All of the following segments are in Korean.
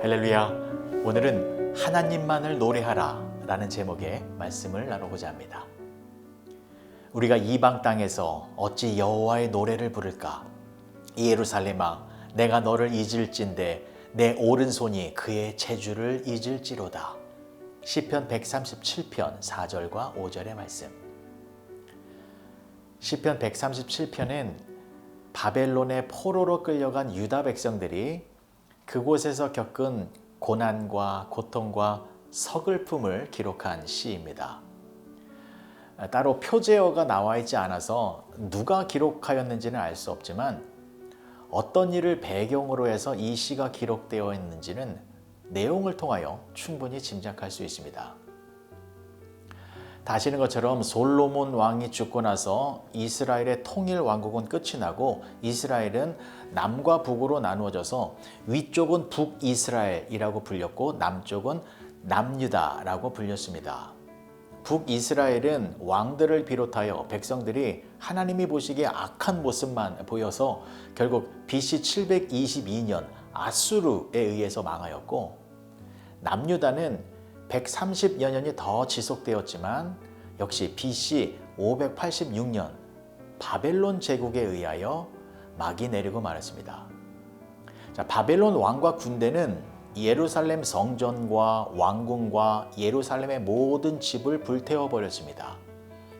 할렐루야. 오늘은 하나님만을 노래하라 라는 제목의 말씀을 나누고자 합니다. 우리가 이방 땅에서 어찌 여호와의 노래를 부를까? 예루살렘아, 내가 너를 잊을진데 내 오른손이 그의 재주를 잊을지로다. 시편 137편 4절과 5절의 말씀. 시편 137편은 바벨론의 포로로 끌려간 유다 백성들이 그곳에서 겪은 고난과 고통과 서글픔을 기록한 시입니다. 따로 표제어가 나와 있지 않아서 누가 기록하였는지는 알 수 없지만 어떤 일을 배경으로 해서 이 시가 기록되어 있는지는 내용을 통하여 충분히 짐작할 수 있습니다. 다시는 것처럼 솔로몬 왕이 죽고 나서 이스라엘의 통일 왕국은 끝이 나고 이스라엘은 남과 북으로 나누어져서 위쪽은 북이스라엘이라고 불렸고 남쪽은 남유다라고 불렸습니다. 북이스라엘은 왕들을 비롯하여 백성들이 하나님이 보시기에 악한 모습만 보여서 결국 BC 722년 아수르에 의해서 망하였고 남유다는 130여 년이 더 지속되었지만 역시 BC 586년 바벨론 제국에 의하여 막이 내리고 말았습니다. 자, 바벨론 왕과 군대는 예루살렘 성전과 왕궁과 예루살렘의 모든 집을 불태워 버렸습니다.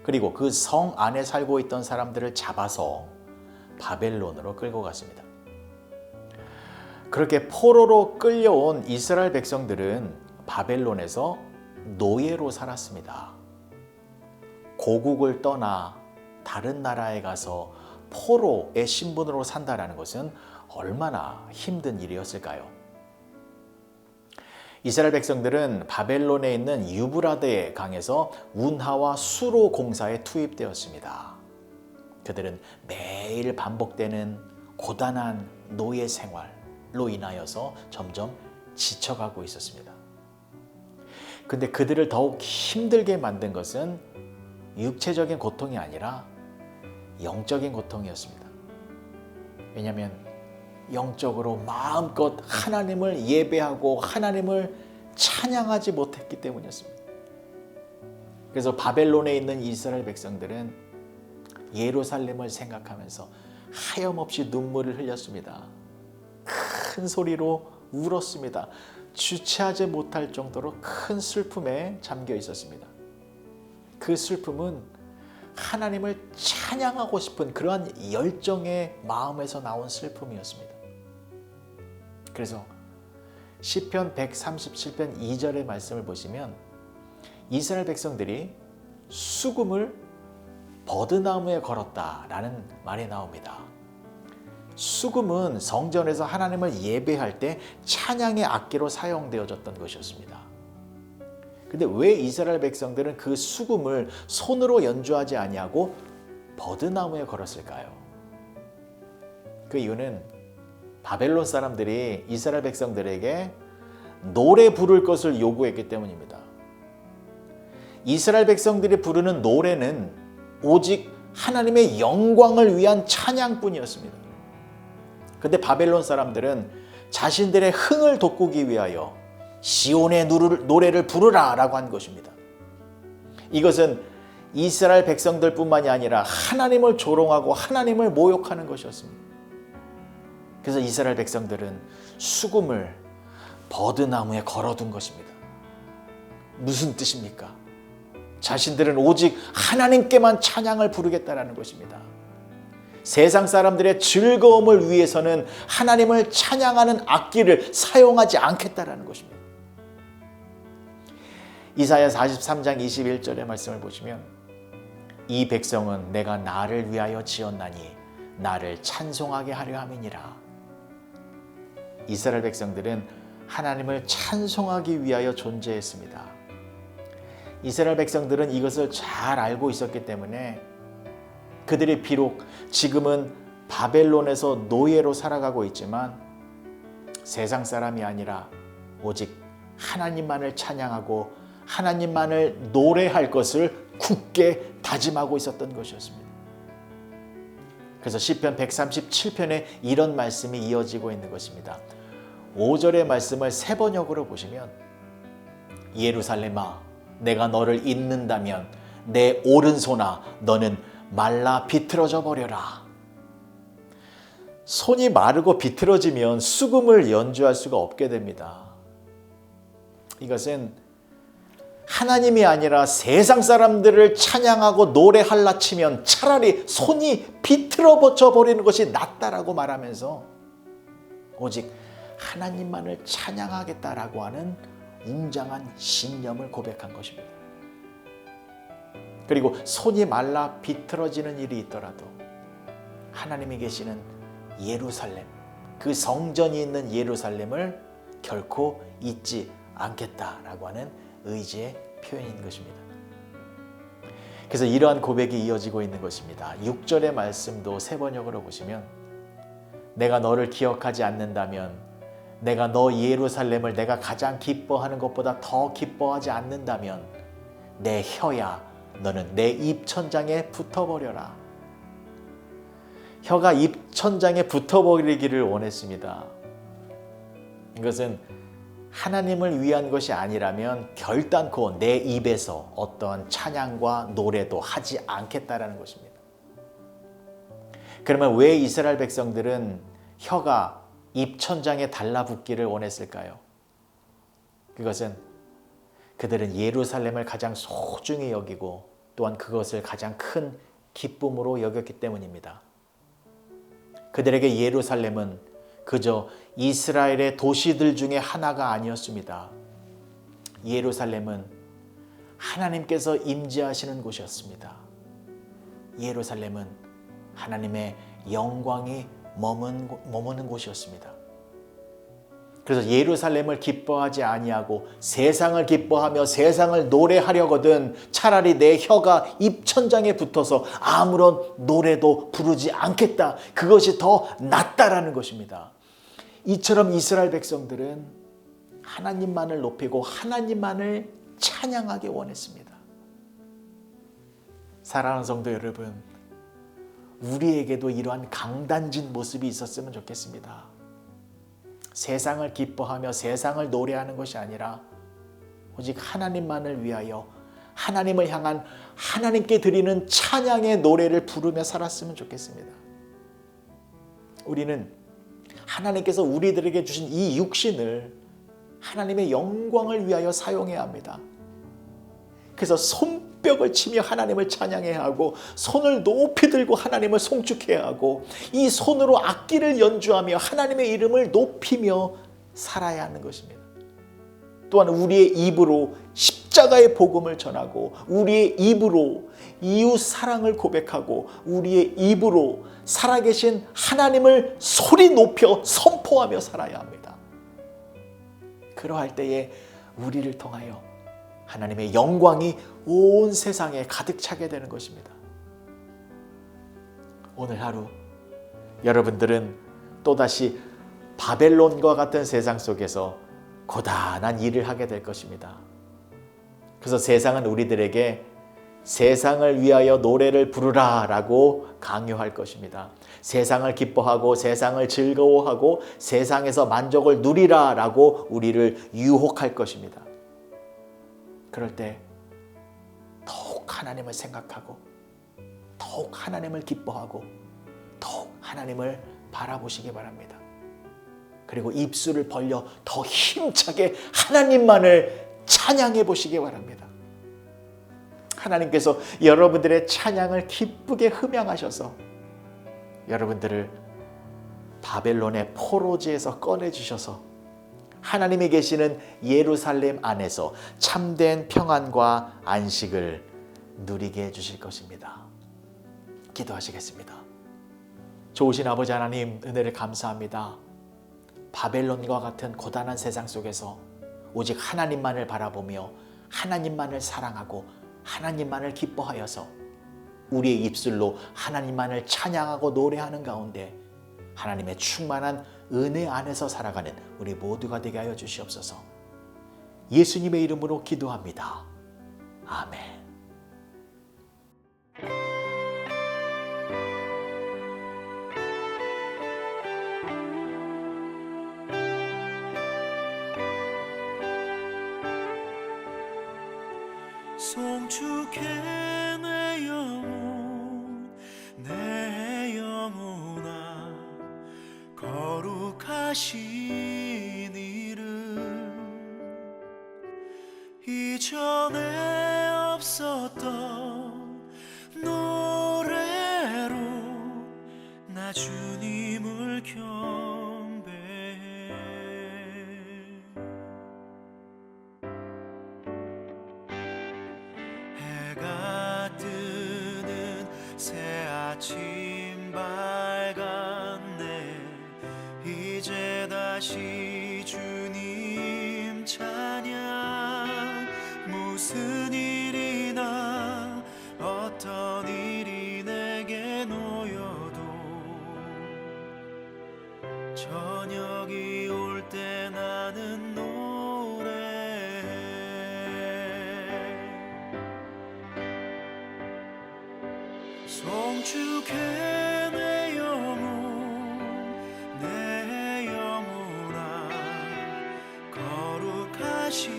그리고 그 성 안에 살고 있던 사람들을 잡아서 바벨론으로 끌고 갔습니다. 그렇게 포로로 끌려온 이스라엘 백성들은 바벨론에서 노예로 살았습니다. 고국을 떠나 다른 나라에 가서 포로의 신분으로 산다라는 것은 얼마나 힘든 일이었을까요? 이스라엘 백성들은 바벨론에 있는 유브라데 강에서 운하와 수로 공사에 투입되었습니다. 그들은 매일 반복되는 고단한 노예 생활로 인하여서 점점 지쳐가고 있었습니다. 근데 그들을 더욱 힘들게 만든 것은 육체적인 고통이 아니라 영적인 고통이었습니다. 왜냐하면 영적으로 마음껏 하나님을 예배하고 하나님을 찬양하지 못했기 때문이었습니다. 그래서 바벨론에 있는 이스라엘 백성들은 예루살렘을 생각하면서 하염없이 눈물을 흘렸습니다. 큰 소리로 울었습니다. 주체하지 못할 정도로 큰 슬픔에 잠겨 있었습니다. 그 슬픔은 하나님을 찬양하고 싶은 그러한 열정의 마음에서 나온 슬픔이었습니다. 그래서 시편 137편 2절의 말씀을 보시면 이스라엘 백성들이 수금을 버드나무에 걸었다라는 말이 나옵니다. 수금은 성전에서 하나님을 예배할 때 찬양의 악기로 사용되어졌던 것이었습니다. 근데 왜 이스라엘 백성들은 그 수금을 손으로 연주하지 아니하고 버드나무에 걸었을까요? 그 이유는 바벨론 사람들이 이스라엘 백성들에게 노래 부를 것을 요구했기 때문입니다. 이스라엘 백성들이 부르는 노래는 오직 하나님의 영광을 위한 찬양뿐이었습니다. 근데 바벨론 사람들은 자신들의 흥을 돋구기 위하여 시온의 노래를 부르라 라고 한 것입니다. 이것은 이스라엘 백성들 뿐만이 아니라 하나님을 조롱하고 하나님을 모욕하는 것이었습니다. 그래서 이스라엘 백성들은 수금을 버드나무에 걸어둔 것입니다. 무슨 뜻입니까? 자신들은 오직 하나님께만 찬양을 부르겠다라는 것입니다. 세상 사람들의 즐거움을 위해서는 하나님을 찬양하는 악기를 사용하지 않겠다라는 것입니다. 이사야 43장 21절의 말씀을 보시면 이 백성은 내가 나를 위하여 지었나니 나를 찬송하게 하려 함이니라. 이스라엘 백성들은 하나님을 찬송하기 위하여 존재했습니다. 이스라엘 백성들은 이것을 잘 알고 있었기 때문에 그들이 비록 지금은 바벨론에서 노예로 살아가고 있지만 세상 사람이 아니라 오직 하나님만을 찬양하고 하나님만을 노래할 것을 굳게 다짐하고 있었던 것이었습니다. 그래서 시편 137편에 이런 말씀이 이어지고 있는 것입니다. 5절의 말씀을 세 번역으로 보시면 예루살렘아 내가 너를 잇는다면 내 오른손아 너는 말라 비틀어져 버려라. 손이 마르고 비틀어지면 수금을 연주할 수가 없게 됩니다. 이것은 하나님이 아니라 세상 사람들을 찬양하고 노래할라 치면 차라리 손이 비틀어져 버리는 것이 낫다라고 말하면서 오직 하나님만을 찬양하겠다라고 하는 웅장한 신념을 고백한 것입니다. 그리고 손이 말라 비틀어지는 일이 있더라도 하나님이 계시는 예루살렘, 그 성전이 있는 예루살렘을 결코 잊지 않겠다라고 하는 의지의 표현인 것입니다. 그래서 이러한 고백이 이어지고 있는 것입니다. 6절의 말씀도 세 번역으로 보시면 내가 너를 기억하지 않는다면 내가 너 예루살렘을 내가 가장 기뻐하는 것보다 더 기뻐하지 않는다면 내 혀야 너는 내 입천장에 붙어버려라. 혀가 입천장에 붙어버리기를 원했습니다. 이것은 하나님을 위한 것이 아니라면 결단코 내 입에서 어떠한 찬양과 노래도 하지 않겠다라는 것입니다. 그러면 왜 이스라엘 백성들은 혀가 입천장에 달라붙기를 원했을까요? 그것은 그들은 예루살렘을 가장 소중히 여기고 또한 그것을 가장 큰 기쁨으로 여겼기 때문입니다. 그들에게 예루살렘은 그저 이스라엘의 도시들 중에 하나가 아니었습니다. 예루살렘은 하나님께서 임재하시는 곳이었습니다. 예루살렘은 하나님의 영광이 머문, 머무는 곳이었습니다. 그래서 예루살렘을 기뻐하지 아니하고 세상을 기뻐하며 세상을 노래하려거든 차라리 내 혀가 입천장에 붙어서 아무런 노래도 부르지 않겠다. 그것이 더 낫다라는 것입니다. 이처럼 이스라엘 백성들은 하나님만을 높이고 하나님만을 찬양하기 원했습니다. 사랑하는 성도 여러분, 우리에게도 이러한 강단진 모습이 있었으면 좋겠습니다. 세상을 기뻐하며 세상을 노래하는 것이 아니라 오직 하나님만을 위하여 하나님을 향한 하나님께 드리는 찬양의 노래를 부르며 살았으면 좋겠습니다. 우리는 하나님께서 우리들에게 주신 이 육신을 하나님의 영광을 위하여 사용해야 합니다. 그래서 손 뼉을 치며 하나님을 찬양해야 하고 손을 높이 들고 하나님을 송축해야 하고 이 손으로 악기를 연주하며 하나님의 이름을 높이며 살아야 하는 것입니다. 또한 우리의 입으로 십자가의 복음을 전하고 우리의 입으로 이웃 사랑을 고백하고 우리의 입으로 살아계신 하나님을 소리 높여 선포하며 살아야 합니다. 그러할 때에 우리를 통하여 하나님의 영광이 온 세상에 가득 차게 되는 것입니다. 오늘 하루 여러분들은 또다시 바벨론과 같은 세상 속에서 고단한 일을 하게 될 것입니다. 그래서 세상은 우리들에게 세상을 위하여 노래를 부르라 라고 강요할 것입니다. 세상을 기뻐하고 세상을 즐거워하고 세상에서 만족을 누리라 라고 우리를 유혹할 것입니다. 그럴 때 더욱 하나님을 생각하고 더욱 하나님을 기뻐하고 더욱 하나님을 바라보시기 바랍니다. 그리고 입술을 벌려 더 힘차게 하나님만을 찬양해 보시기 바랍니다. 하나님께서 여러분들의 찬양을 기쁘게 흠양하셔서 여러분들을 바벨론의 포로지에서 꺼내 주셔서 하나님이 계시는 예루살렘 안에서 참된 평안과 안식을 누리게 해 주실 것입니다. 기도하시겠습니다. 좋으신 아버지 하나님 은혜를 감사합니다. 바벨론과 같은 고단한 세상 속에서 오직 하나님만을 바라보며 하나님만을 사랑하고 하나님만을 기뻐하여서 우리의 입술로 하나님만을 찬양하고 노래하는 가운데 하나님의 충만한 은혜 안에서 살아가는 우리 모두가 되게 하여 주시옵소서. 예수님의 이름으로 기도합니다. 아멘. 송축해 she 주께 내 영혼 내 영혼아 거룩하신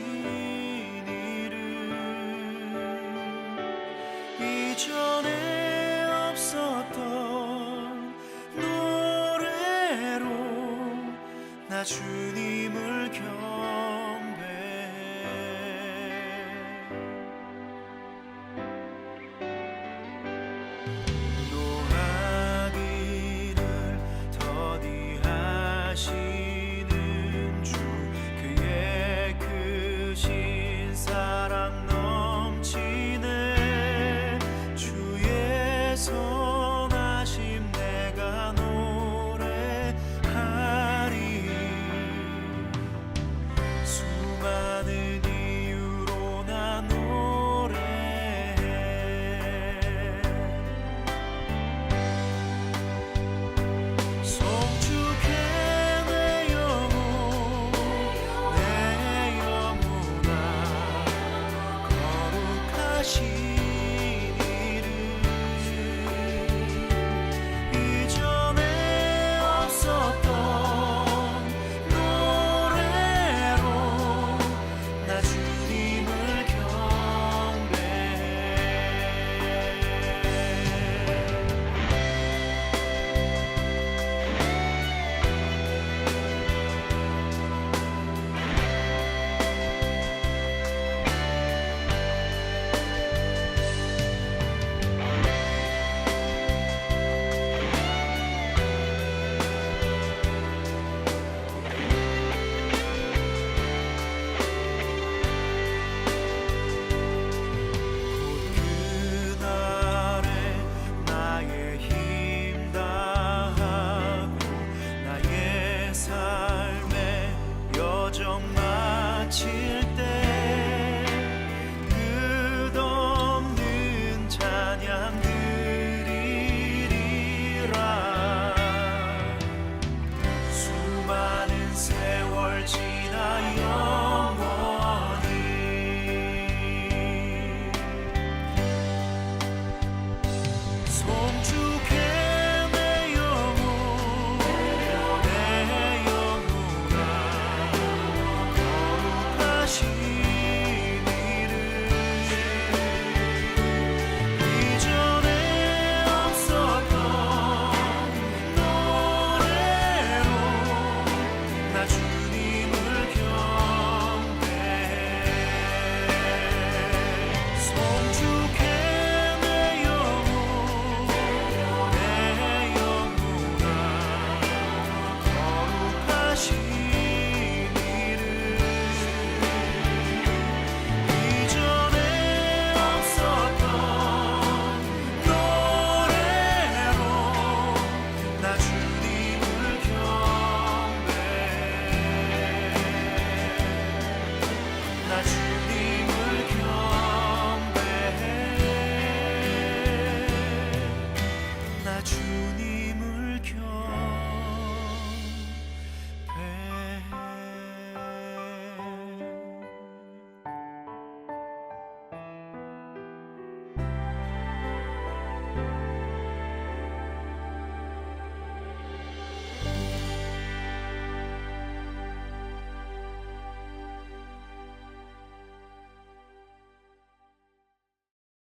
이름. 이전에 없었던 노래로 나 주님을 겨 心。 삶의 여정 마치 주님